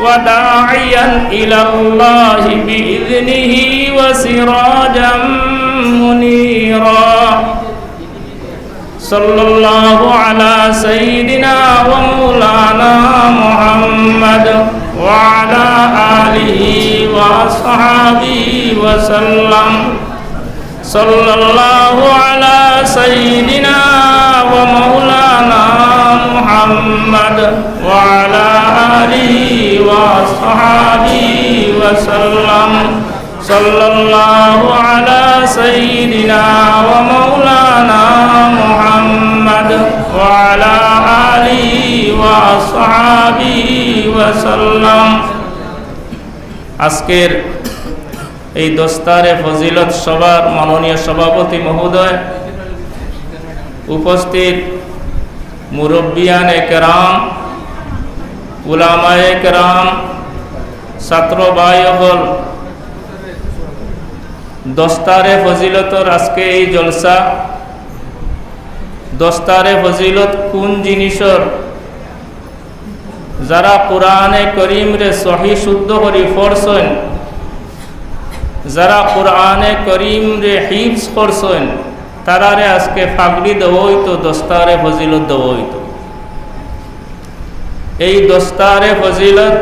وداعيا إلى الله بإذنه وسراجا منيرا صلى الله على سيدنا ومولانا محمد وعلى آله وأصحابه وسلم صلى الله على سيدنا ومولانا محمد وعلى آله وأصحابه وسلم صلى الله على سيدنا ومولانا محمد وعلى آله وأصحابه وسلم আজকের এই দোস্তারে ফজিলত সভার মাননীয় সভাপতি মহোদয় উপস্থিত মুরব্বিয়ান একরাম, উলামায়ে কেরাম ছাত্র ভাইসকল দস্তারে ফজিলতর আজকে এই জলসা। দস্তারে ফজিলত কোন জিনিসর? যারা কোরআনে করিমরে সহি শুদ্ধ করি ফরসন যারা কোরআনে করিমরে হিফস করছেন তারারে আজকে ফাগড়ি দেওয়া হইতো দস্তারে ফজিলত দেওয়া হইতো এই দস্তারে ফজিলত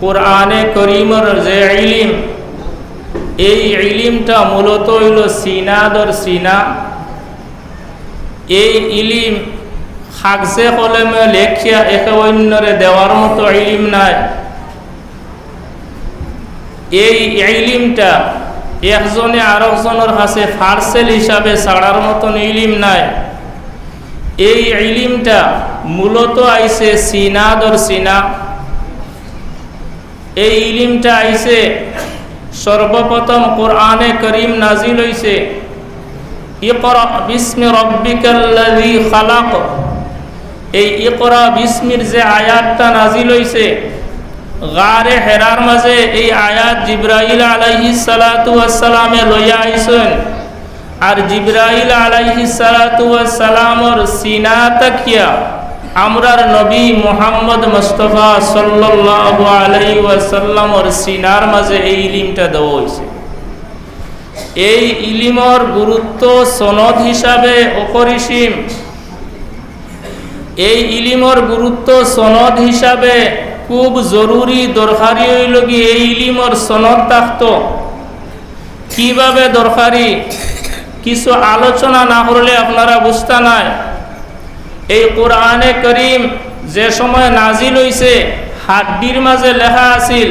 কোরআনে করিমর যে ইলিম, এই ইলিমটা মূলত হইল সিনাদর সিনা। এই ইলিম খাগসে কলমে লেখিয়া একে অন্যরে দেওয়ার মতো ইলিম নাই। এই ইলিমটা একজনে আরেকজনের কাছে ফার্সেল হিসাবে ছাড়ার মতন ইলিম নাই। এই ইলিমটা মূলত আইছে সিনাদর সিনা। এই ইলিমটা আইছে, সর্বপ্রথম কোরআনে করিম নাজিল হইছে, ইকরা বিস্মি রব্বিকাল্লাযী খালাক। এই ইকরা বিস্মির যে আয়াতটা নাজিল হইছে গারে হেরার মাঝে এই আয়াত জিব্রাইল আলাইহি সালাতু ওয়াসসালামে লইয়া আইছেন আর জিব্রাইল আলাইহি সালাতু ওয়াসসালামর সিনা তাকিয়া আমরার নবী মোহাম্মদ মুস্তফা সাল্লাল্লাহু আলাইহি ওয়াসাল্লামর সিনার মাঝে এই ইলিমটা দেওয়া হইছে। এই ইলিমর গুরুত্ব সনদ হিসাবে অপরিসীম। এই ইলিমর গুরুত্ব সনদ হিসাবে খুব জরুরি, দরকারি হইল কি এই ইলিমর সনদ থাকত। কীভাবে দরকারি? কিছু আলোচনা না করলে আপনারা বুঝতে নাই। এই কোরআনে করিম যে সময় নাজিল হইছে, হাড্ডির মাঝে লেখা আছিল,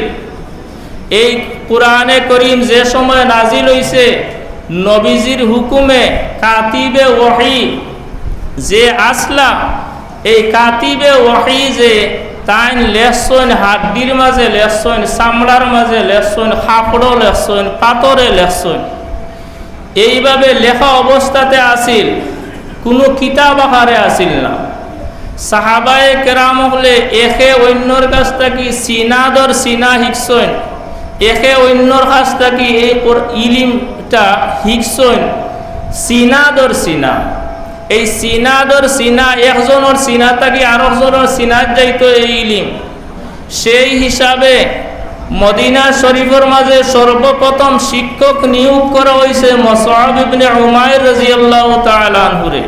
এই কোরআনে করিম যে সময় নাজিল হইছে, নবীজির হুকুমে কাতিবে ওহি যে আসলা, এই কাতিবে ওহি যে তাইন লেসন, হাড্ডির মাঝে লেসন, চামড়ার মাঝে লেসন খাপড় লেসন পাতরে লেসন। এইভাবে লেখা অবস্থাতে আসিল, কোনো কিতাব আকারে আসিল না। সাহাবায়ে কেরাম হলে একে অন্যর কাছ থেকে সিনাদর সিনা শিকছইন একে অন্যর কাছ থেকে এই ইলিমটা শিকছইন সিনাদর সিনা। এই সিনাদর সিনা, একজনের সিনা থাকি আরেকজনের সিনাত যাইতো এই ইলিম। সেই হিসাবে মদিনা শরীফের মাঝে সর্বপ্রথম শিক্ষক নিয়োগ করা হয়েছে মসআব ইবনে উমাইর রাদিয়াল্লাহু তাআলা আনহুরে।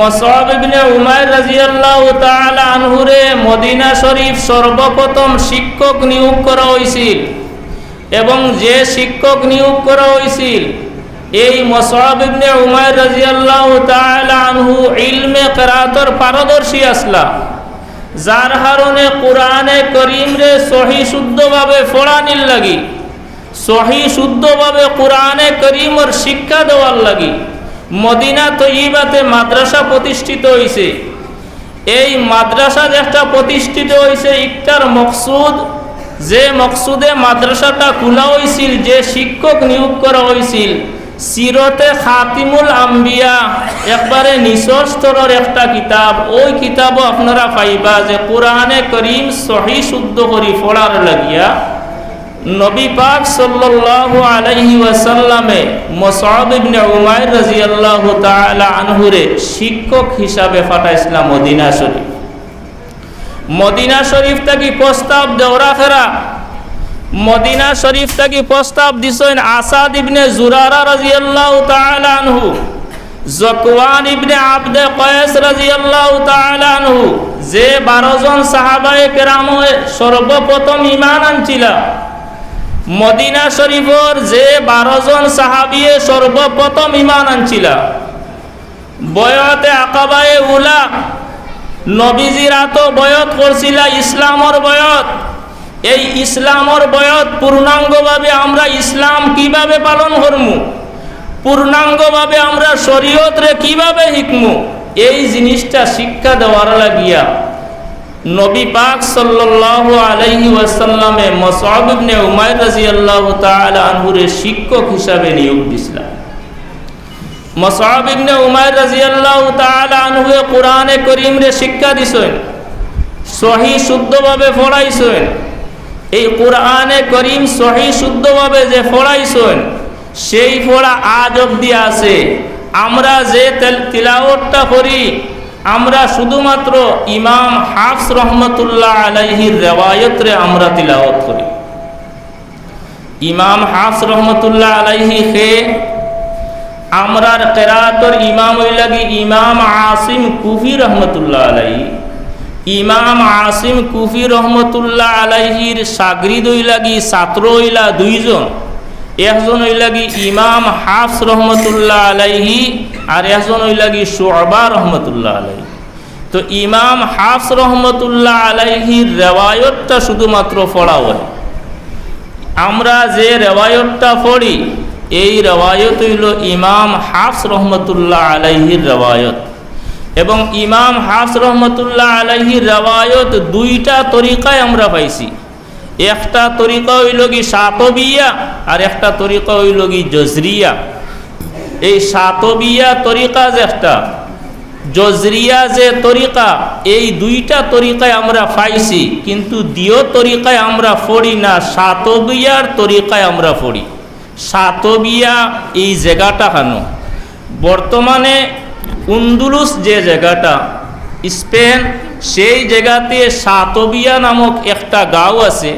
মসআব ইবনে উমাইর রাদিয়াল্লাহু তাআলা আনহুরে মদিনা শরীফ সর্বপ্রথম শিক্ষক নিয়োগ করা হয়েছিল এবং যে শিক্ষক নিয়োগ করা হয়েছিল এই উমাইর রাদিয়াল্লাহু তাআলা আনহু ইলমে কিরাতর পারদর্শী আসলা। যার কারণে কোরআনে করিম রে সহি শুদ্ধভাবে ফোড়ানির লাগি, সহি শুদ্ধভাবে কোরআনে করিমর শিক্ষা দেওয়ার লাগি, মদিনা তৈবাতে মাদ্রাসা প্রতিষ্ঠিত হয়েছে এই মাদ্রাসা যেটা প্রতিষ্ঠিত হয়েছে ইকটার মকসুদ, যে মকসুদে মাদ্রাসাটা খোলা হয়েছিল যে শিক্ষক নিয়োগ করা হয়েছিল সিরতে খাতিমুল আম্বিয়া, একবারে নিচর স্তরের একটা কিতাব। ওই কিতাবও আপনারা পাইবা যে কোরআনে করিম সহি শুদ্ধ করি পড়ার লাগিয়া নবী পাক সাল্লাল্লাহু আলাইহি ওয়াসাল্লামে মুসআব ইবনে উমাইর রাদিয়াল্লাহু তাআলা আনহুরে শিক্ষক হিসাবে পাঠাইছিলাম মদিনা শরীফ মদিনা শরীফ থেকে প্রস্তাব দেওরা ফেরা মদিনা শরীফ থেকে প্রস্তাব দিছেন আসাদ ইবনে জুরারা রাদিয়াল্লাহু তাআলা আনহু জকওয়ান ইবনে আবদে কয়েস রাদিয়াল্লাহু তাআলা আনহু, যে 12 জন সাহাবায়ে কেরাম সর্বপ্রথম ঈমান আনছিল। মদিনা শরীফর যে 12 জন সাহাবিয়ে সর্বপ্রথম ঈমান আনছিল। বয়তে আকাবায়ে উলা, নবীজির আত বয়ত করছিল, ইসলামর বয়ত। এই ইসলামর বয়ত পূর্ণাঙ্গভাবে আমরা ইসলাম কীভাবে পালন করমু? পূর্ণাঙ্গভাবে আমরা শরীয়তরে কীভাবে শিখমু এই জিনিসটা শিক্ষা দেওয়ার লাগিয়া নবী পাক সাল্লাল্লাহু আলাইহি ওয়াসাল্লামে মুসআব ইবনে উমাইর রাদিয়াল্লাহু তাআলা আনহুরে শিক্ষক হিসাবে নিয়োগ দিছিলেন। মুসআব ইবনে উমাইর রাদিয়াল্লাহু তাআলা আনহুয়ে কোরআনে করিম রে শিক্ষা দিছেন, সহি শুদ্ধভাবে পড়াইছেন এই কোরআনে করিম সহি শুদ্ধভাবে যে পড়াইছেন, সেই পড়া আজ অব্দি আছে। আমরা যে তিলাওয়াতটা করি, আমরা শুধুমাত্র ইমাম হাফস রহমতুল্লাহ আলাইহির রেওয়ায়তরে আমরা তিলাওয়াত করি। ইমাম হাফস রহমতুল্লাহ আলাইহি খে আমরার কেরাতর ইমাম লাগি ইমাম আসিম কুফি রহমতুল্লাহ আলাইহি। ইমাম আসিম কুফি রহমতুল্লাহ আলাইহির সাগরিদ লাগি ছাত্র হইলা দুইজন। একজন লাগি ইমাম হাফস রহমতুল্লাহ আলাইহি আর একজন লাগি শোবা রহমতুল্লাহ আলাইহি। তো ইমাম হাফস রহমতুল্লাহ আলাইহির রেওয়ায়তটা শুধুমাত্র পড়া হয়। আমরা যে রেওয়ায়তটা পড়ি, এই রেওয়ায়ত হইল ইমাম হাফস রহমতুল্লাহ আলাইহির রেওয়ায়ত। এবং ইমাম হাফস রহমতুল্লাহ আলাইহির রেওয়ায়ত দুইটা তরিকায় আমরা পাইছি। একটা তরিকা হইল কি সাতবিয়া আর একটা তরিকা হইল কি জজরিয়া। এই সাতবিয়া তরিকা যে একটা, জজরিয়া যে তরিকা, এই দুইটা তরিকায় আমরা পাইছি। কিন্তু দিও তরিকায় আমরা পড়ি না, সাতবিয়ার তরিকায় আমরা পড়ি। সাতবিয়া এই জায়গাটা কেন বর্তমানে উন্দুলুস যে জায়গাটা, স্পেন সেই জায়গাতে সাতবিয়া নামক একটা গাঁও আছে,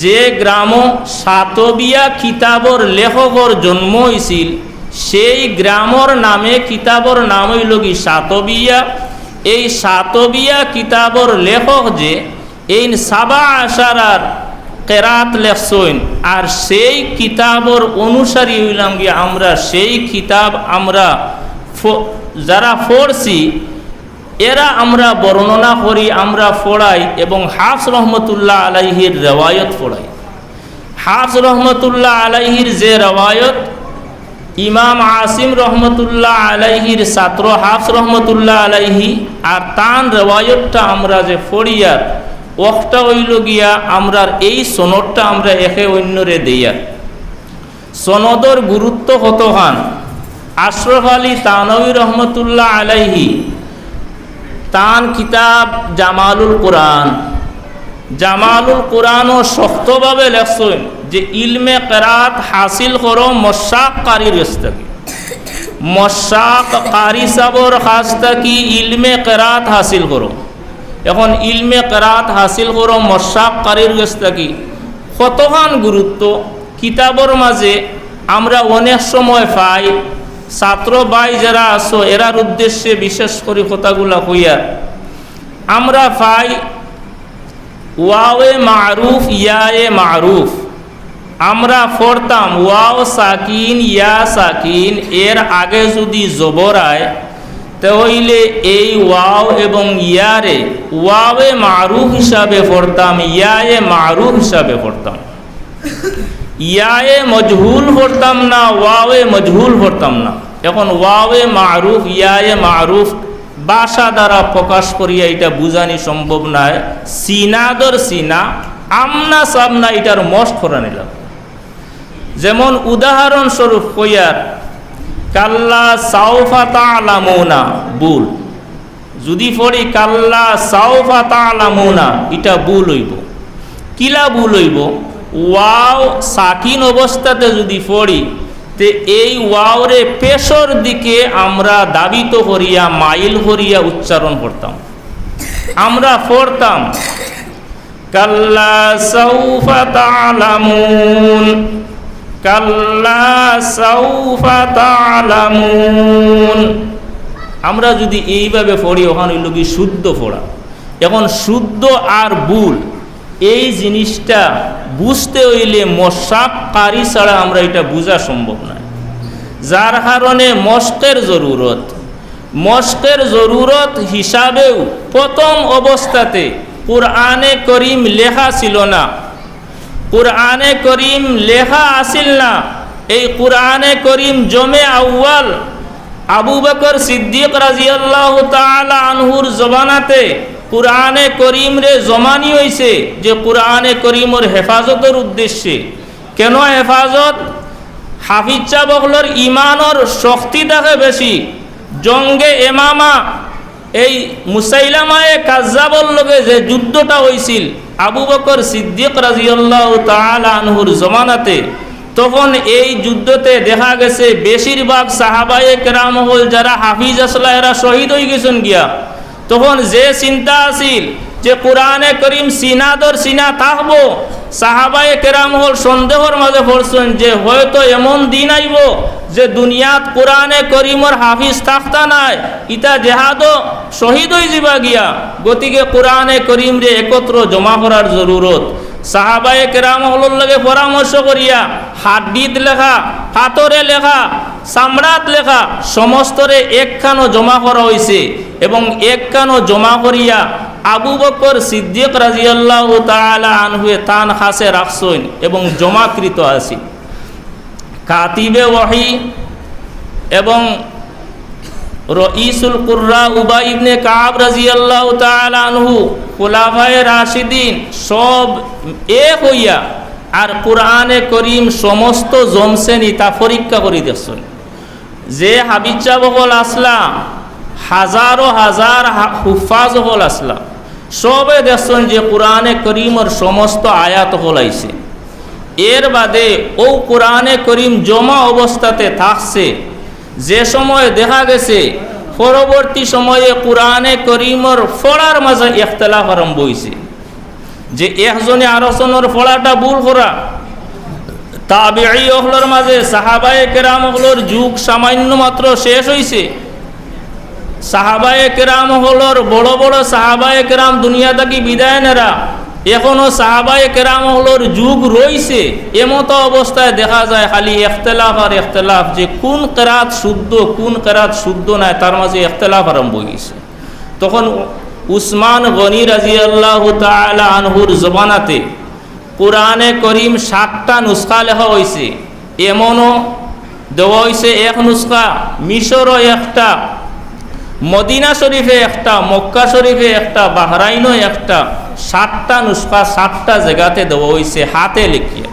যে গ্রাম সাতবিয়া কিতাবর লেখকর জন্ম হয়েছিল সেই গ্রামর নামে কিতাবর নাম হইল কি সাতবিয়া। এই সাতবিয়া কিতাবর লেখক যে এই সাবা আশারার কেরাত লেখসইন আর সেই কিতাবর অনুসারী হইলাম গিয়ে আমরা, সেই কিতাব আমরা যারা পড়ছি এরা আমরা বর্ণনা করি, আমরা পড়াই এবং হাফস রহমতুল্লাহ আলাইহির রেওয়ায়ত পড়াই হাফস রহমতুল্লাহ আলাইহির যে রেওয়ায়ত, ইমাম আসিম রহমতুল্লাহ আলাইহির ছাত্র হাফস রহমতুল্লাহ আলাইহি, আর তান রেওয়ায়তটা আমরা যে ফড়িয়ার ওখটা হইল গিয়া আমরার এই সনদটা আমরা একে অন্যরে দেইয়া সনদর গুরুত্ব কত হান আশরফ আলী তানবী রহমতুল্লাহ আলাইহি তান কিতাব জামালুল কোরআন। জামালুল কোরআনও শক্তভাবে লেখছেন যে, ইলমে কেরাত হাসিল করো মশাক কারির থাকি। মশাক কারি সাবর থাকি ইলমে কেরাত হাসিল করো। এখন ইলমে কেরাত হাসিল করো মশাক কারির থাকি। কতখান গুরুত্ব? কিতাবর মাঝে আমরা অনেক সময় পাই ছাত্র ভাই যারা আসো এরার উদ্দেশ্যে বিশেষ করে কথাগুলা হইয়া আমরা পাই ওয়াওয়ে মারুফ ইয়ায়ে মারুফ। আমরা পড়তাম, ওয়াও সাকিন, ইয়া সাকিন, এর আগে যদি জবরায় তাহলে এই ওয়াও এবং ইয়ারে ওয়াওয়ে মারুফ হিসাবে পড়তাম ইয়ায়ে মারুফ হিসাবে পড়তাম। ইয়ায়ে মজহুল পড়তাম না, ওয়াওয়ে মজহুল পড়তাম না। এখন ওয়াওয়ে মারুফ, ইয়ায়ে মারুফ, বাসা দ্বারা প্রকাশ করিয়া এটা বুঝানি সম্ভব নয় সিনাদর সিনা, আমনা সামনা এটার মস্ট করা নিলাম। যেমন উদাহরণস্বরূপ কইয়ার, কাল্লা সাউফা তালামুনা বুল। যদি পড়ি কাল্লা সাউফা তালামুনা এটা বুল হইব। কিলা বুল হইব? ওয়াও সাকিন অবস্থাতে যদি পড়ি, তে এই ওয়াওরে পেশর দিকে আমরা দাবিত করিয়া মাইল করিয়া উচ্চারণ করতাম। আমরা পড়তাম, কাল্লা সৌফা কাল্লা তালামুন আমরা যদি এইভাবে পড়ি, ওখানে হইল কি শুদ্ধ পড়া। এখন শুদ্ধ আর ভুল। এই জিনিসটা বুঝতে হইলে কারি ছাড়া আমরা এটা বোঝা সম্ভব নয় যার কারণে মস্কের জরুরত। মস্কের জরুরত হিসাবেও প্রথম অবস্থাতে কোরআনে করিম লেখা ছিল না। কোরআনে করিম লেখা আসিল না। এই কোরআনে করিম জমে আউ্য়াল আবু বকর সিদ্দিক রাজিয়াল্লাহ তাআলা আনহুর জবানাতে কোরআনে করিম রে জমানি হয়েছে যে কোরআনে করিমর হেফাজতের উদ্দেশ্যে। কেন হেফাজত? হাফিজা বকলর ইমানর শক্তি দেখে বেশি। জঙ্গে এমামা, এই মুসাইলামায়ে কাজ্জাবর লগে যে যুদ্ধটা হয়েছিল আবু বকর সিদ্দিক রাজিয়াল্লাহ তাআলা আনহুর জমানাতে, তখন এই যুদ্ধতে দেখা গেছে বেশিরভাগ সাহাবায়ে কেরাম হল যারা হাফিজ আসলা এরা শহীদ হয়ে গেছেন গিয়া। তখন যে চিন্তা আছিল যে কোরআনে করিম সিনাদর সিনা থাকব, সাহাবায়ে কেরাম হল সন্দেহর মাঝে পড়ছেন যে হয়তো এমন দিন আইব যে দুনিয়াত কোরআনে করিমর হাফিজ থাকতা নাই ইটা জেহাদও শহীদ হয়ে যাবা গিয়া। গতিকে কোরআনে করিম রে একত্র জমা করার জরুরত। সাহাবায়ে কেরাম হলর লগে পরামর্শ করিয়া হাড্ডিত লেখা হাতরে লেখা চামড়াত লেখা সমস্তরে একখানো জমা করা হয়েছে এবং একখানো জমা করিয়া আবু বকর সিদ্দিক রাজিয়াল্লাহ তাআলা আনহুয়ে তান খাসে রাখছেন এবং জমাকৃত আছে। কাতিবে ওয়াহি এবং রঈসুল কুর্রা উবাই ইবনে কাব রাজিয়াল্লাহ তাআলা আনহু, খোলাফায়ে রাশিদিন সব এক হইয়া আর কোরআনে করিম সমস্ত জমসেনি তা পরীক্ষা করি দেখছেন যে হাবিজা বকল আসলা, হাজারো হাজার হুফাজ হল আসলা। সবে দেখছেন যে কোরআনে করিমর সমস্ত আয়াত হল আইছে। এর বাদে ও কোরআনে করিম জমা অবস্থাতে থাকছে। যে সময় দেখা গেছে, পরবর্তী সময়ে কোরআনে করিমর ফড়ার মাঝে ইখতলাফ আরম্ভ হয়েছে যে একজনে আরজনের ফড়াটা ভুল করা তাবিআই অহলর মাঝে সাহাবায়ে কেরাম অহলর যুগ সামান্য মাত্র শেষ হয়েছে সাহাবায়ে কেরাম হলর বড় বড় সাহাবায়ে কেরাম দুনিয়া থাকি বিদায় নেরা, এখনও সাহাবায়ে কেরাম হলর যুগ রইছে। এমতো অবস্থায় দেখা যায় খালি এখতলাফ আর এখতলাফ, যে কোন কেরাত শুদ্ধ, কোন কেরাত শুদ্ধ নাই, তার মাঝে এখতলাফ আরম্ভ হয়েছে তখন উসমান গনি রাজি আল্লাহ তালা আনহুর জবানাতে কোরআনে করিম সাতটা নুসখা লেখা হয়েছে এমনও দেওয়া হয়েছে এক নুসখা, মিশরও একটা, মদিনা শরীফে একটা, মক্কা শরীফে একটা, বাহরাইনও একটা, সাতটা নুসখা সাতটা জায়গাতে দেওয়া হয়েছে হাতে লিখিয়া।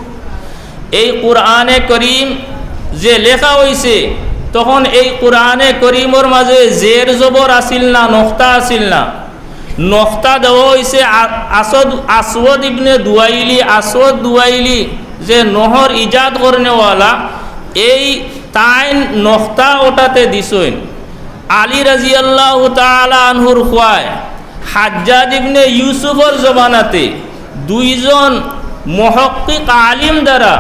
এই কোরআনে করিম যে লেখা হয়েছে তখন এই কোরআনে করিমর মাঝে জের জবর আসিল না, নখতা আসিল না নখতা দেওয়া হয়েছে আসদ আসওয়াদ ইবনে দুয়াইলি। আসওয়াদ দুয়াইলি যে নহর ইজাদ করনেওয়ালা, এই তাইন নখতা ওটাতে দিছইন আলী রাজি আল্লাহ আনহুর খোয়ায় হাজ্জাদ ইবনে ইউসুফর জবানাতে দুইজন মহক্কিক আলিম দ্বারা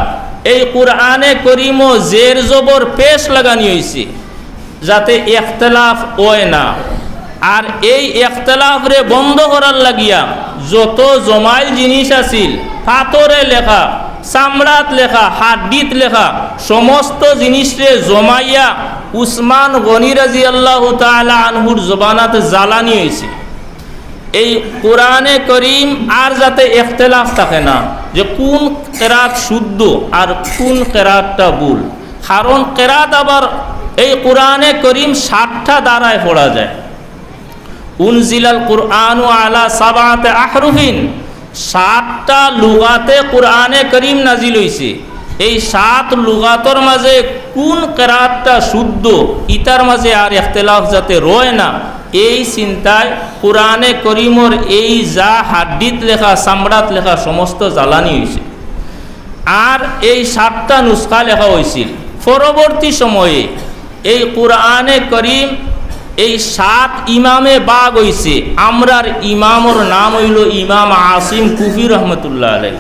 এই কোরআনে করিম জের জবর পেশ লাগানি হয়েছে যাতে এখতলাফ ওয় না। আর এই এখতলাফরে বন্ধ করার লাগিয়া যত জমাইল জিনিস আছিল, পাথরে লেখা, চামড়াত লেখা, হাড্ডিত লেখা, সমস্ত জিনিসরে জমাইয়া উসমান গনি রাজি আল্লাহ আনহুর জবানাত জ্বালানি হয়েছে এই কোরআনে করিম আর যাতে এখতলাফ থাকে না, যে কোন কেরাত শুদ্ধ আর কোন কেরাতটা ভুল। কারণ কেরাত আবার এই কোরআনে করিম ষাটটা দ্বারায় পড়া যায়। উনজিলাল কোরআন আলা সাবাতে আহরুফিন। সাতটা লুগাতে কোরআনে করিম নাজিল হইছে। এই সাত লুগাতর মাঝে কোন কেরাতটা শুদ্ধ, ইতার মাঝে আর এখতলাফ যাতে রয় না, এই চিন্তায় কোরআনে করিমর এই যা হাড্ডিত লেখা চামড়াত লেখা সমস্ত জ্বালানি হয়েছে আর এই সাতটা নুসখা লেখা হয়েছিল পরবর্তী সময়ে এই কোরআনে করিম এই সাত ইমামে বাগ হইছে। আমরার ইমামর নাম হইল ইমাম আসিম কুফি রহমতুল্লাহ আলাই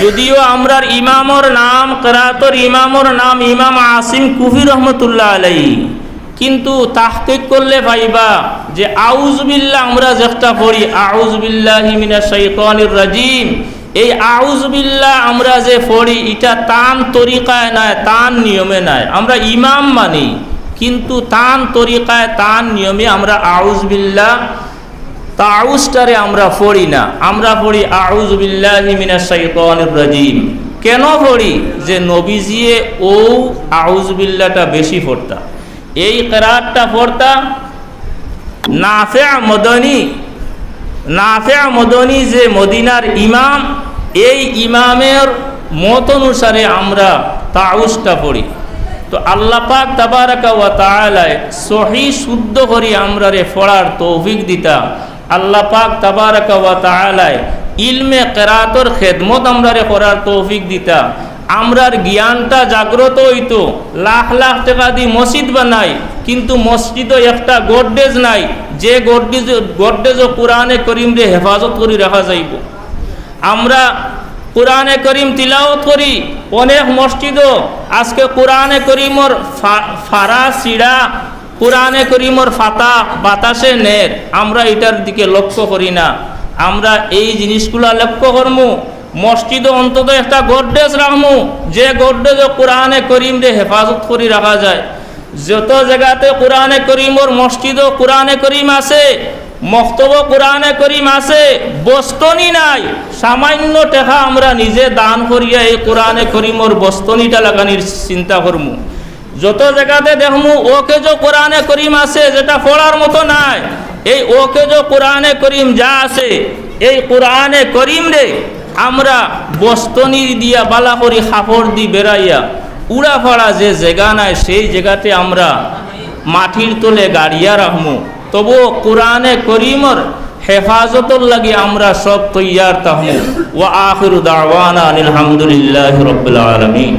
যদিও আমরার ইমামর নাম, কেরাতর ইমামর নাম ইমাম আসিম কুফি রহমতুল্লাহ আলাই কিন্তু তাহকিক করলে ভাইবা যে আউজবিল্লা আমরা যেটা পড়ি আউজবিল্লাহ হিমিনা শৈতানির রাজিম। এই আউজবিল্লা আমরা যে পড়ি, এটা তান তরিকায় নাই, তান নিয়মে নাই। আমরা ইমাম মানি। কিন্তু তান তরিকায় তান নিয়মে আমরা আউজ আউজবিল্লা তাউসটারে আমরা পড়ি না। আমরা পড়ি শৈতানির রাজিম। কেন পড়ি? যে নবীজিয়ে ও আউজবিল্লাটা বেশি পড়তা। এই কেরাতটা পড়তা নাফে মদনী নাফে মদনী যে মদিনার ইমাম, এই ইমামের মত অনুসারে আমরা তাউসটা পড়ি। তো আল্লাহ পাক তাবারাকা ওয়া সহি শুদ্ধ করি আমরা রে পড়ার তৌফিক দিতা। আল্লাহ পাক তাবারাকা ওয়া তাআলায় ইলমে কেরাতর খেদমত আমরা রে করার তৌফিক দিতা। আমরার জ্ঞানটা জাগ্রত হইতো। লাখ লাখ টাকা দিয়ে মসজিদ বানাই, কিন্তু মসজিদও একটা গোড্রেজ নাই। যে গোড্রেজ গোড্রেজ কোরআনে করিম রে হেফাজত করে রাখা যাইব। আমরা কোরআনে করিম তিলাওত করি অনেক মসজিদও। আজকে কোরআনে করিমর ফারা সিড়া কোরআনে করিমর ফাতা, বাতাসে নের আমরা এটার দিকে লক্ষ্য করি না। আমরা এই জিনিসগুলা লক্ষ্য করমু। মসজিদে অন্তত একটা গোড্রেজ রাখমু। যে গোড্রেজ কোরআনে করিম রে হেফাজত করে রাখা যায়। যত জায়গাতে কোরআনে করিমর মসজিদও কোরআনে করিম আছে মক্তব কোরআনে করিম আছে, বস্তনি নাই। সামান্য টেকা আমরা নিজে দান করিয়া এই কোরআনে করিমর বস্তনিটা লাগানির চিন্তা করমু। যত জায়গাতে দেখমু ওকে যে কোরআনে করিম আছে, যেটা পড়ার মতো নাই। এই ওকে যে কোরআনে করিম যা আছে, এই কোরআনে করিম রে আমরা বস্তনি দিয়া বালা করি খাপড় দি বেড়াইয়া। উড়া ফাড়া যে জায়গা নাই, সেই জায়গাতে আমরা মাটির তলে গাড়িয়া রাখমু। তবু কোরআনে করিমর হেফাজতর লাগে আমরা সব তৈয়ার তাহলে। ও আখির দাওয়ানা আলহামদুলিল্লাহ রাব্বিল আলামিন।